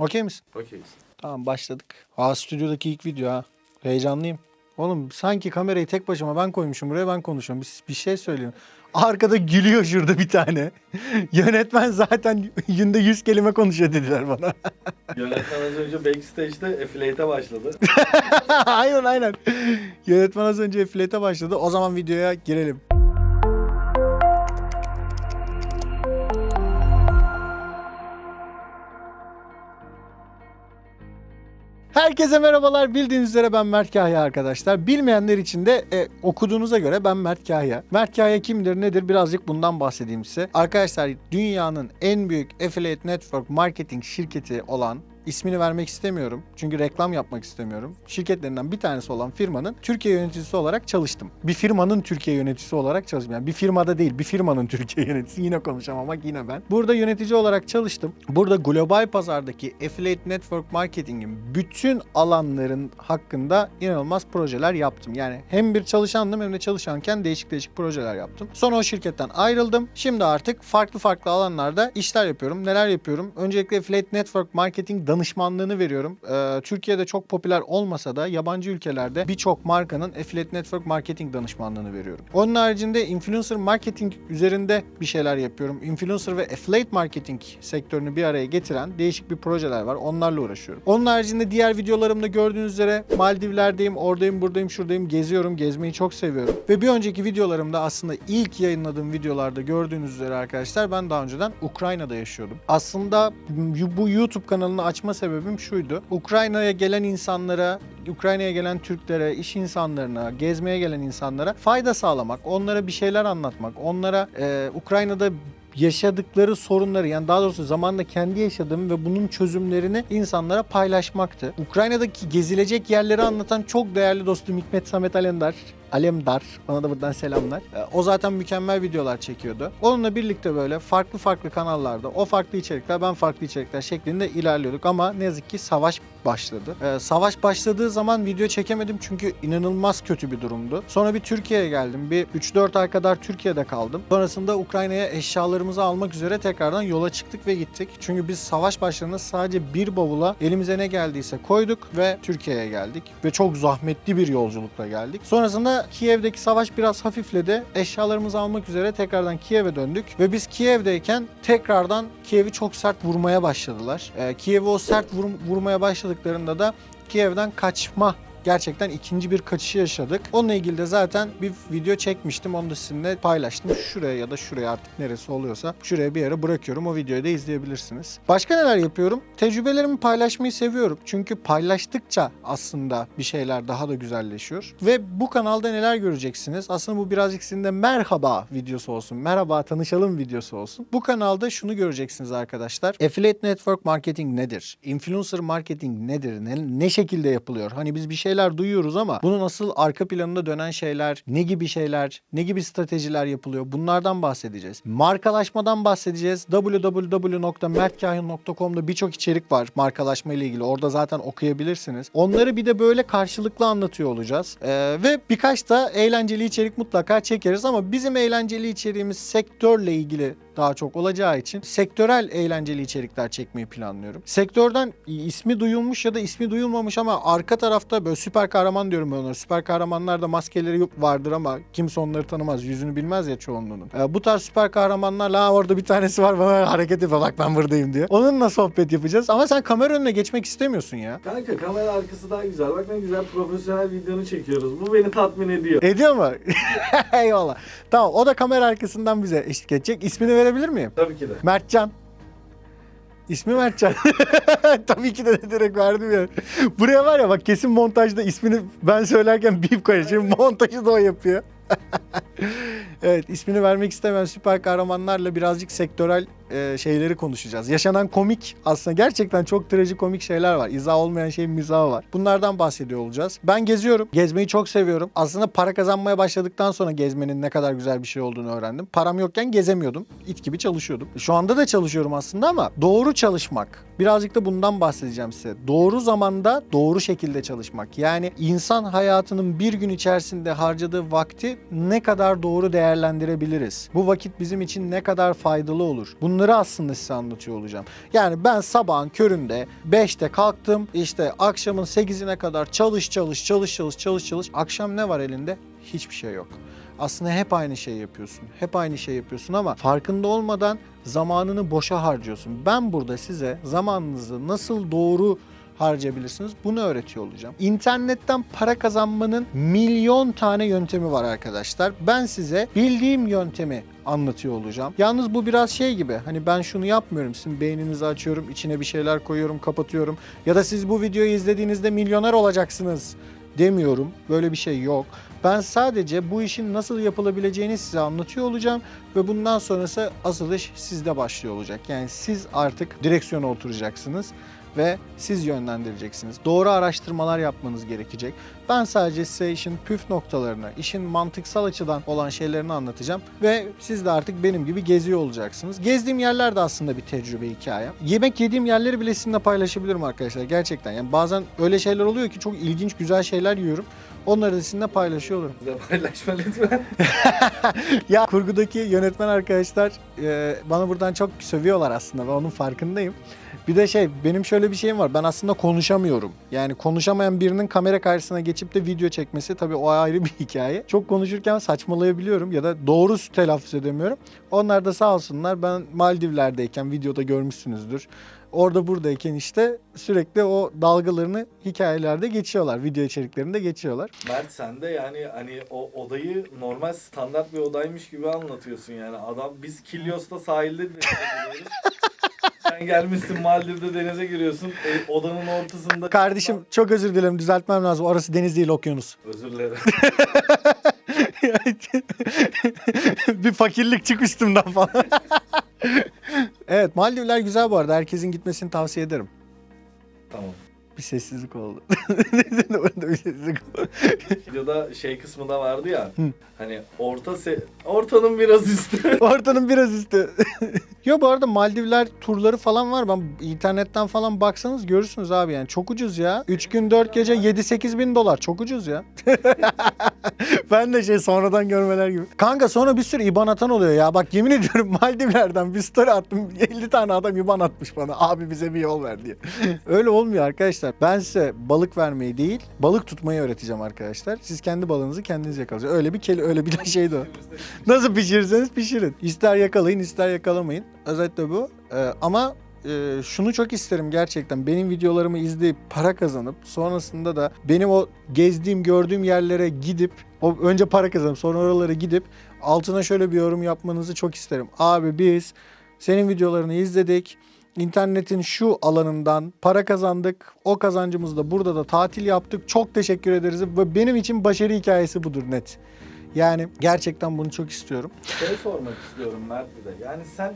Okey misin? Okeyiz. Tamam başladık. Aa stüdyodaki ilk video ha. Heyecanlıyım. Oğlum sanki kamerayı tek başıma ben koymuşum buraya ben konuşuyorum. Bir, bir şey söylüyorum. Arkada gülüyor şurada bir tane. Yönetmen zaten günde 100 kelime konuşuyor dediler bana. Yönetmen az önce backstage'de affiliate'e başladı. aynen aynen. Yönetmen az önce flete başladı. O zaman videoya girelim. Herkese merhabalar. Bildiğiniz üzere ben Mert Kahya arkadaşlar. Bilmeyenler için de e, okuduğunuza göre ben Mert Kahya. Mert Kahya kimdir nedir birazcık bundan bahsedeyim size. Arkadaşlar dünyanın en büyük affiliate network marketing şirketi olan ismini vermek istemiyorum. Çünkü reklam yapmak istemiyorum. Şirketlerinden bir tanesi olan firmanın Türkiye yöneticisi olarak çalıştım. Bir firmanın Türkiye yöneticisi olarak çalıştım. Yani bir firmada değil, bir firmanın Türkiye yöneticisi. Yine konuşamamak yine ben. Burada yönetici olarak çalıştım. Burada global pazardaki affiliate network marketingin bütün alanların hakkında inanılmaz projeler yaptım. Yani hem bir çalışandım hem de çalışanken değişik değişik projeler yaptım. Sonra o şirketten ayrıldım. Şimdi artık farklı farklı alanlarda işler yapıyorum. Neler yapıyorum? Öncelikle affiliate network marketing danışmanlığını veriyorum. Ee, Türkiye'de çok popüler olmasa da yabancı ülkelerde birçok markanın affiliate network marketing danışmanlığını veriyorum. Onun haricinde influencer marketing üzerinde bir şeyler yapıyorum. Influencer ve affiliate marketing sektörünü bir araya getiren değişik bir projeler var. Onlarla uğraşıyorum. Onun haricinde diğer videolarımda gördüğünüz üzere Maldivler'deyim, oradayım, buradayım, şuradayım, geziyorum, gezmeyi çok seviyorum. Ve bir önceki videolarımda aslında ilk yayınladığım videolarda gördüğünüz üzere arkadaşlar ben daha önceden Ukrayna'da yaşıyordum. Aslında bu YouTube kanalını açma sebebim şuydu. Ukrayna'ya gelen insanlara, Ukrayna'ya gelen Türklere, iş insanlarına, gezmeye gelen insanlara fayda sağlamak, onlara bir şeyler anlatmak, onlara e, Ukrayna'da yaşadıkları sorunları yani daha doğrusu zamanla kendi yaşadığım ve bunun çözümlerini insanlara paylaşmaktı. Ukrayna'daki gezilecek yerleri anlatan çok değerli dostum Hikmet Samet Alemdar Alemdar. Bana da buradan selamlar. Ee, O zaten mükemmel videolar çekiyordu. Onunla birlikte böyle farklı farklı kanallarda o farklı içerikler ben farklı içerikler şeklinde ilerliyorduk ama ne yazık ki savaş başladı. Ee, savaş başladığı zaman video çekemedim çünkü inanılmaz kötü bir durumdu. Sonra bir Türkiye'ye geldim. Bir 3-4 ay kadar Türkiye'de kaldım. Sonrasında Ukrayna'ya eşyalarımızı almak üzere tekrardan yola çıktık ve gittik. Çünkü biz savaş başlarında sadece bir bavula elimize ne geldiyse koyduk ve Türkiye'ye geldik. Ve çok zahmetli bir yolculukla geldik. Sonrasında Kiev'deki savaş biraz hafifledi. Eşyalarımızı almak üzere tekrardan Kiev'e döndük. Ve biz Kiev'deyken tekrardan Kiev'i çok sert vurmaya başladılar. Ee, Kiev'i o sert vur- vurmaya başladıklarında da Kiev'den kaçma gerçekten ikinci bir kaçışı yaşadık. Onunla ilgili de zaten bir video çekmiştim. Onu da sizinle paylaştım. Şuraya ya da şuraya artık neresi oluyorsa şuraya bir yere bırakıyorum. O videoyu da izleyebilirsiniz. Başka neler yapıyorum? Tecrübelerimi paylaşmayı seviyorum. Çünkü paylaştıkça aslında bir şeyler daha da güzelleşiyor. Ve bu kanalda neler göreceksiniz? Aslında bu birazcık sizin de merhaba videosu olsun. Merhaba tanışalım videosu olsun. Bu kanalda şunu göreceksiniz arkadaşlar. Affiliate Network Marketing nedir? Influencer Marketing nedir? Ne, ne şekilde yapılıyor? Hani biz bir şeyler duyuyoruz ama bunun asıl arka planında dönen şeyler, ne gibi şeyler, ne gibi stratejiler yapılıyor? Bunlardan bahsedeceğiz. Markalaşmadan bahsedeceğiz. www.mertkahin.com'da birçok içerik var markalaşma ile ilgili. Orada zaten okuyabilirsiniz. Onları bir de böyle karşılıklı anlatıyor olacağız. Ee, ve birkaç da eğlenceli içerik mutlaka çekeriz ama bizim eğlenceli içeriğimiz sektörle ilgili daha çok olacağı için sektörel eğlenceli içerikler çekmeyi planlıyorum. Sektörden ismi duyulmuş ya da ismi duyulmamış ama arka tarafta böyle süper kahraman diyorum ben onlara. Süper kahramanlar da maskeleri vardır ama kimse onları tanımaz. Yüzünü bilmez ya çoğunluğunun. Ee, bu tarz süper kahramanlarla "Ha, orada bir tanesi var bana hareket yapıyor bak ben buradayım diye. Onunla sohbet yapacağız ama sen kamera önüne geçmek istemiyorsun ya. Kanka kamera arkası daha güzel. Bak ne güzel profesyonel videonu çekiyoruz. Bu beni tatmin ediyor. Ediyor mu? Eyvallah. Tamam o da kamera arkasından bize eşlik edecek. İsmini verebilir miyim? Tabii ki de. Mertcan. İsmi Mertcan. Tabii ki de direkt verdim ya. Buraya var ya bak kesin montajda ismini ben söylerken bip koyacağım. Montajı da o yapıyor. evet ismini vermek istemeyen süper kahramanlarla birazcık sektörel e, şeyleri konuşacağız. Yaşanan komik aslında gerçekten çok trajikomik şeyler var. İzah olmayan şeyin mizahı var. Bunlardan bahsediyor olacağız. Ben geziyorum. Gezmeyi çok seviyorum. Aslında para kazanmaya başladıktan sonra gezmenin ne kadar güzel bir şey olduğunu öğrendim. Param yokken gezemiyordum. İt gibi çalışıyordum. Şu anda da çalışıyorum aslında ama doğru çalışmak. Birazcık da bundan bahsedeceğim size. Doğru zamanda doğru şekilde çalışmak. Yani insan hayatının bir gün içerisinde harcadığı vakti ne kadar doğru değerlendirebiliriz? Bu vakit bizim için ne kadar faydalı olur? Bunları bunları aslında size anlatıyor olacağım. Yani ben sabahın köründe 5'te kalktım. işte akşamın 8'ine kadar çalış çalış çalış çalış çalış çalış. Akşam ne var elinde? Hiçbir şey yok. Aslında hep aynı şey yapıyorsun. Hep aynı şey yapıyorsun ama farkında olmadan zamanını boşa harcıyorsun. Ben burada size zamanınızı nasıl doğru harcayabilirsiniz. Bunu öğretiyor olacağım. İnternetten para kazanmanın milyon tane yöntemi var arkadaşlar. Ben size bildiğim yöntemi anlatıyor olacağım. Yalnız bu biraz şey gibi. Hani ben şunu yapmıyorum. Sizin beyninizi açıyorum, içine bir şeyler koyuyorum, kapatıyorum. Ya da siz bu videoyu izlediğinizde milyoner olacaksınız demiyorum. Böyle bir şey yok. Ben sadece bu işin nasıl yapılabileceğini size anlatıyor olacağım ve bundan sonrası asıl iş sizde başlıyor olacak. Yani siz artık direksiyona oturacaksınız ve siz yönlendireceksiniz. Doğru araştırmalar yapmanız gerekecek. Ben sadece size işin püf noktalarını, işin mantıksal açıdan olan şeylerini anlatacağım ve siz de artık benim gibi geziyor olacaksınız. Gezdiğim yerler de aslında bir tecrübe hikaye. Yemek yediğim yerleri bile sizinle paylaşabilirim arkadaşlar gerçekten. Yani bazen öyle şeyler oluyor ki çok ilginç güzel şeyler yiyorum. Onları da sizinle paylaşıyor olurum. Bize paylaşma lütfen. ya kurgudaki yönetmen arkadaşlar e, bana buradan çok sövüyorlar aslında ve onun farkındayım. Bir de şey benim şöyle bir şeyim var. Ben aslında konuşamıyorum. Yani konuşamayan birinin kamera karşısına geçip de video çekmesi tabii o ayrı bir hikaye. Çok konuşurken saçmalayabiliyorum ya da doğru telaffuz edemiyorum. Onlar da sağ olsunlar ben Maldivler'deyken videoda görmüşsünüzdür. Orada buradayken işte sürekli o dalgalarını hikayelerde geçiyorlar. Video içeriklerinde geçiyorlar. Mert sen de yani hani o odayı normal standart bir odaymış gibi anlatıyorsun yani. Adam biz Kilyos'ta sahilde giriyoruz. Sen gelmişsin Maldiv'de denize giriyorsun. E, odanın ortasında... Kardeşim çok özür dilerim düzeltmem lazım. Orası deniz değil okyanus. Özür dilerim. bir fakirlik çık üstümden falan. evet Maldivler güzel bu arada. Herkesin gitmesini tavsiye ederim. tamam. Bir sessizlik oldu. Orada bir sessizlik oldu. Videoda şey kısmı da vardı ya. Hı. Hani orta se ortanın biraz üstü. Ortanın biraz üstü. Yo bu arada Maldivler turları falan var. Ben internetten falan baksanız görürsünüz abi yani. Çok ucuz ya. 3 gün 4 gece 7-8 bin dolar. Çok ucuz ya. ben de şey sonradan görmeler gibi. Kanka sonra bir sürü IBAN atan oluyor ya. Bak yemin ediyorum Maldivler'den bir story attım. 50 tane adam IBAN atmış bana. Abi bize bir yol ver diye. Öyle olmuyor arkadaşlar. Ben size balık vermeyi değil, balık tutmayı öğreteceğim arkadaşlar. Siz kendi balığınızı kendiniz yakalayacaksınız. Öyle bir keli, öyle bir şey de. Nasıl pişirirseniz pişirin. İster yakalayın ister yakalamayın. Özetle bu. Ee, ama e, şunu çok isterim gerçekten. Benim videolarımı izleyip para kazanıp sonrasında da benim o gezdiğim gördüğüm yerlere gidip o önce para kazanıp sonra oralara gidip altına şöyle bir yorum yapmanızı çok isterim. Abi biz senin videolarını izledik. İnternetin şu alanından para kazandık. O kazancımızda burada da tatil yaptık. Çok teşekkür ederiz. Ve benim için başarı hikayesi budur net. Yani gerçekten bunu çok istiyorum. Şey sormak istiyorum Mert bir de. Yani sen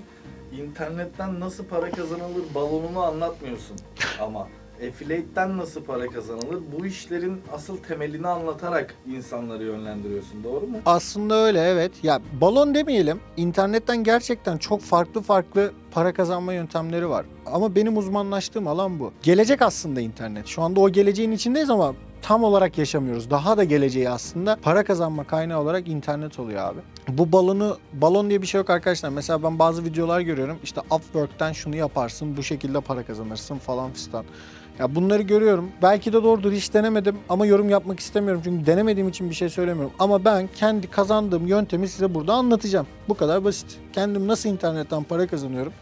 internetten nasıl para kazanılır balonunu anlatmıyorsun ama affiliate'den nasıl para kazanılır bu işlerin asıl temelini anlatarak insanları yönlendiriyorsun doğru mu? Aslında öyle evet. Ya balon demeyelim. İnternetten gerçekten çok farklı farklı para kazanma yöntemleri var. Ama benim uzmanlaştığım alan bu. Gelecek aslında internet. Şu anda o geleceğin içindeyiz ama tam olarak yaşamıyoruz. Daha da geleceği aslında para kazanma kaynağı olarak internet oluyor abi. Bu balonu, balon diye bir şey yok arkadaşlar. Mesela ben bazı videolar görüyorum. İşte Upwork'ten şunu yaparsın, bu şekilde para kazanırsın falan fistan. Ya bunları görüyorum. Belki de doğrudur hiç denemedim ama yorum yapmak istemiyorum. Çünkü denemediğim için bir şey söylemiyorum. Ama ben kendi kazandığım yöntemi size burada anlatacağım. Bu kadar basit. Kendim nasıl internetten para kazanıyorum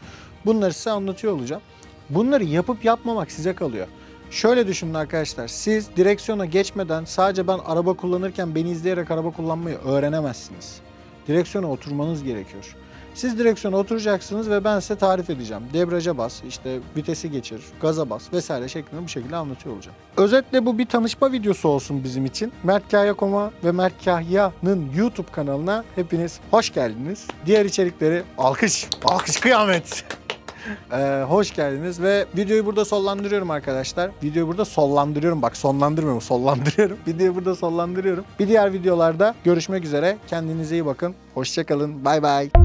bunları size anlatıyor olacağım. Bunları yapıp yapmamak size kalıyor. Şöyle düşünün arkadaşlar. Siz direksiyona geçmeden sadece ben araba kullanırken beni izleyerek araba kullanmayı öğrenemezsiniz. Direksiyona oturmanız gerekiyor. Siz direksiyona oturacaksınız ve ben size tarif edeceğim. Debriyaja bas, işte vitesi geçir, gaza bas vesaire şeklinde bu şekilde anlatıyor olacağım. Özetle bu bir tanışma videosu olsun bizim için. Mert Kahya.com'a ve Mert Kahya'nın YouTube kanalına hepiniz hoş geldiniz. Diğer içerikleri alkış, alkış kıyamet. Ee, hoş geldiniz ve videoyu burada sollandırıyorum arkadaşlar. Videoyu burada sollandırıyorum. Bak sonlandırmıyorum, sollandırıyorum. Videoyu burada sollandırıyorum. Bir diğer videolarda görüşmek üzere. Kendinize iyi bakın. Hoşçakalın. Bay bay.